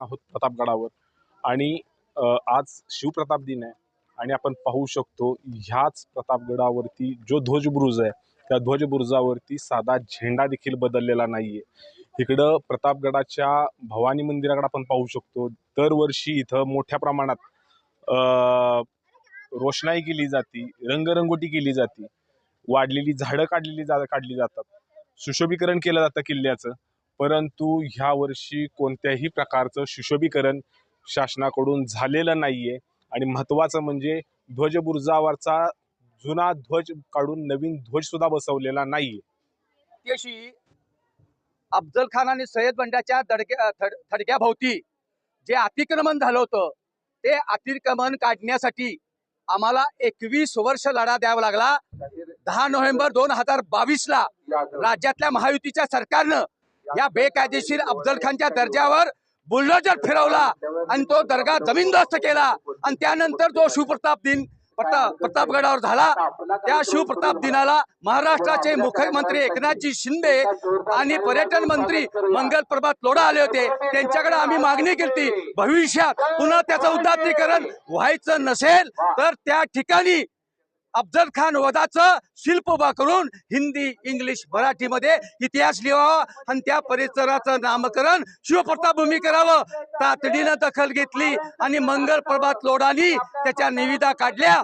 आहोत प्रतापगडावर. आणि आज शिवप्रताप दिन आहे. आणि आपण पाहू शकतो ह्याच प्रतापगडावरती जो ध्वजबुरुज आहे त्या ध्वजबुरुजावरती साधा झेंडा देखील बदललेला नाहीये. इकडं प्रतापगडाच्या भवानी मंदिराकडे आपण पाहू शकतो. दरवर्षी इथं मोठ्या प्रमाणात रोषणाई केली जाती रंगरंगोटी केली जाते. वाढलेली झाडं काढलेली जा काढली जातात. सुशोभीकरण केलं जातं किल्ल्याचं. परंतु ह्या वर्षी कोणत्याही प्रकारचं सुशोभीकरण शासनाकडून झालेलं नाहीये. आणि महत्त्वाचं म्हणजे ध्वजबुरुजावरचा जुना ध्वज काढून नवीन ध्वज सुद्धा बसवलेला नाहीये. त्याशी अफजल खान आणि सय्यद बंड्याच्या दडक्या थड थडक्याभोवती जे अतिक्रमण झालं होतं ते अतिक्रमण काढण्यासाठी आम्हाला एकवीस वर्ष लढा द्यावा लागला. दहा नोव्हेंबर दोन हजार बावीस ला राज्यातल्या महायुतीच्या सरकारनं या बेकायदेशीर अफजल खानच्या दर्जावर बुलडोजर फिरवला आणि तो दर्गा जमीनदोस्त केला. आणि त्यानंतर जो शिवप्रताप दिन प्रताप प्रतापगडावर झाला त्या शिवप्रताप दिनाला महाराष्ट्राचे मुख्यमंत्री एकनाथजी शिंदे आणि पर्यटन मंत्री मंगल प्रभात लोढा आले होते. त्यांच्याकडे आम्ही मागणी केली. भविष्यात पुन्हा त्याचं उदात्तीकरण व्हायचं नसेल तर त्या ठिकाणी अफजल खान वधाचं शिल्प उभा करून हिंदी इंग्लिश मराठीमध्ये इतिहास लिहावा आणि त्या परिसराचं नामकरण शिवप्रताभूमी करावं. तातडीनं दखल घेतली आणि मंगल प्रभात लोडानी त्याच्या निविदा काढल्या.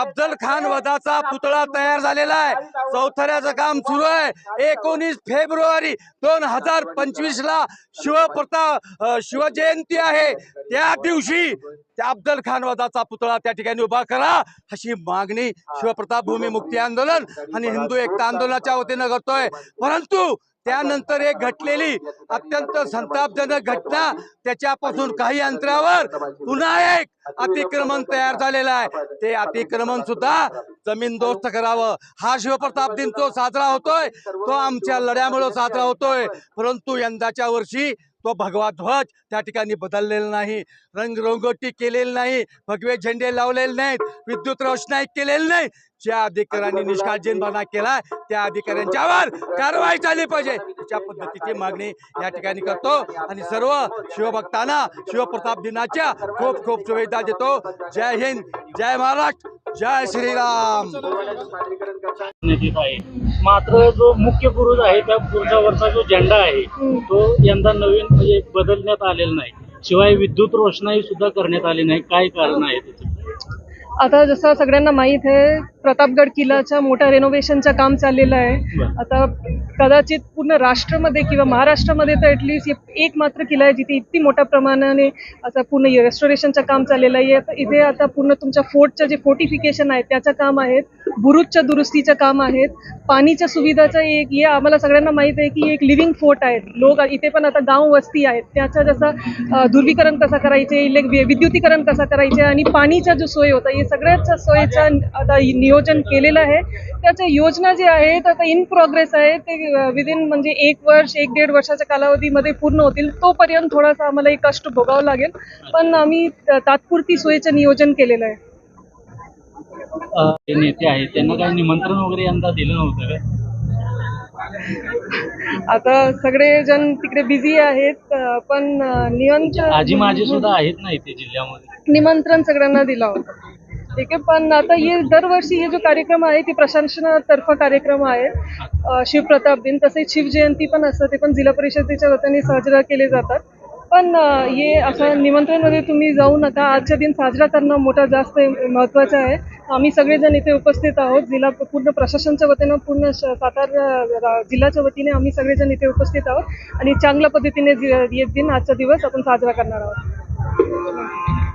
अफजल खान वधाचा पुतळा तयार झालेला आहे. चौथऱ्याचं काम सुरू आहे. एकोणीस फेब्रुवारी दोन हजार पंचवीस ला शिवप्रताप शिवजयंती आहे. त्या दिवशी त्या अफजल खान वधाचा पुतळा त्या ठिकाणी उभा करा अशी मागणी शिवप्रताप भूमी मुक्ती आंदोलन आणि हिंदू एकता आंदोलनाच्या वतीनं करतोय. परंतु त्यानंतर एक घटलेली अत्यंत संतापजनक घटना त्याच्यापासून काही अंतरावर पुन्हा एक अतिक्रमण तयार झालेलं आहे. ते अतिक्रमण सुद्धा जमीनदोस्त करावं. हा शिवप्रताप दिन तो साजरा होतोय. तो आमच्या लढ्यामुळे साजरा होतोय. परंतु यंदाच्या वर्षी तो भगवा ध्वज त्या ठिकाणी बदललेला नाही. रंगरंगोटी केलेली नाही. भगवे झेंडे लावलेले नाहीत. विद्युत रोषणाई केलेली नाही. ज्या अधिकाऱ्यांनी निष्काळजीपणा केला त्या अधिकाऱ्यांच्यावर कारवाई झाली पाहिजे. अशा पद्धतीची मागणी या ठिकाणी करतो आणि सर्व शिवभक्तांना शिवप्रताप दिनाच्या खूप खूप शुभेच्छा देतो. जय हिंद जय महाराष्ट्र. जय श्रीराम. मात्र जो मुख्य बुरुज आहे त्या बुरुजावरचा जो झेंडा आहे तो यंदा नवीन म्हणजे बदलण्यात आलेला नाही. शिवाय विद्युत रोषणाई सुद्धा करण्यात आली नाही. काय कारण आहे त्याचं? आता जसं सगळ्यांना माहीत आहे प्रतापगड किल्ल्याच्या मोठ्या रेनोव्हेशनचं काम चाललेलं आहे. आता कदाचित पूर्ण राष्ट्रामध्ये किंवा महाराष्ट्रामध्ये तर ॲटलिस्ट एक मात्र किल्ला आहे जिथे इतकी मोठ्या प्रमाणाने आता पूर्ण रेस्टोरेशनचं काम चाललेलं आहे. आता इथे आता पूर्ण तुमच्या फोर्टचं जे फोर्टिफिकेशन आहे त्याचं काम आहेत बुरुजच्या दुरुस्तीचं काम आहेत पाणीच्या सुविधाचं एक हे आम्हाला सगळ्यांना माहीत आहे की एक लिव्हिंग फोर्ट आहे. लोक इथे पण आता गाव वस्ती आहेत. त्याचं जसं ध्रुवीकरण कसं करायचे विद्युतीकरण कसं करायचे आणि पाणीचा जो सोय होता हे सगळ्याच सोयीचं आता नियोजन केलेलं आहे. त्याच्या योजना जे आहेत आता इन प्रोग्रेस आहे ते विदिन म्हणजे एक वर्ष एक दीड वर्षाच्या कालावधीमध्ये पूर्ण होतील. तोपर्यंत थोडासा आम्हाला एक कष्ट भोगावं लागेल. पण आम्ही तात्पुरती सोयीचं नियोजन केलेलं आहे. जे नेते आहेत त्यांना काही निमंत्रण वगैरे यंदा दिलं नव्हतं का? आता सगळे जण तिकडे बिझी आहेत पण नियंत्रण आजी माझे सुद्धा आहेत ना इथे जिल्ह्यामध्ये? निमंत्रण सगळ्यांना दिला होता. ठीक आहे पण आता हे दरवर्षी हे जो कार्यक्रम आहे ते प्रशासनातर्फे कार्यक्रम आहे. शिवप्रताप दिन तसेच शिवजयंती पण असतं ते पण जिल्हा परिषदेच्या वतीने साजरा केले जातात. पण हे असं निमंत्रणमध्ये तुम्ही जाऊ नका. आजच्या दिन साजरा करणं मोठा जास्त महत्त्वाचा आहे. आम्ही सगळेजण इथे उपस्थित आहोत. जिल्हा पूर्ण प्रशासनच्या वतीनं पूर्ण सातारा जिल्ह्याच्या वतीने आम्ही सगळेजण इथे उपस्थित आहोत. आणि चांगल्या पद्धतीने येत दिन आजचा दिवस आपण साजरा करणार आहोत.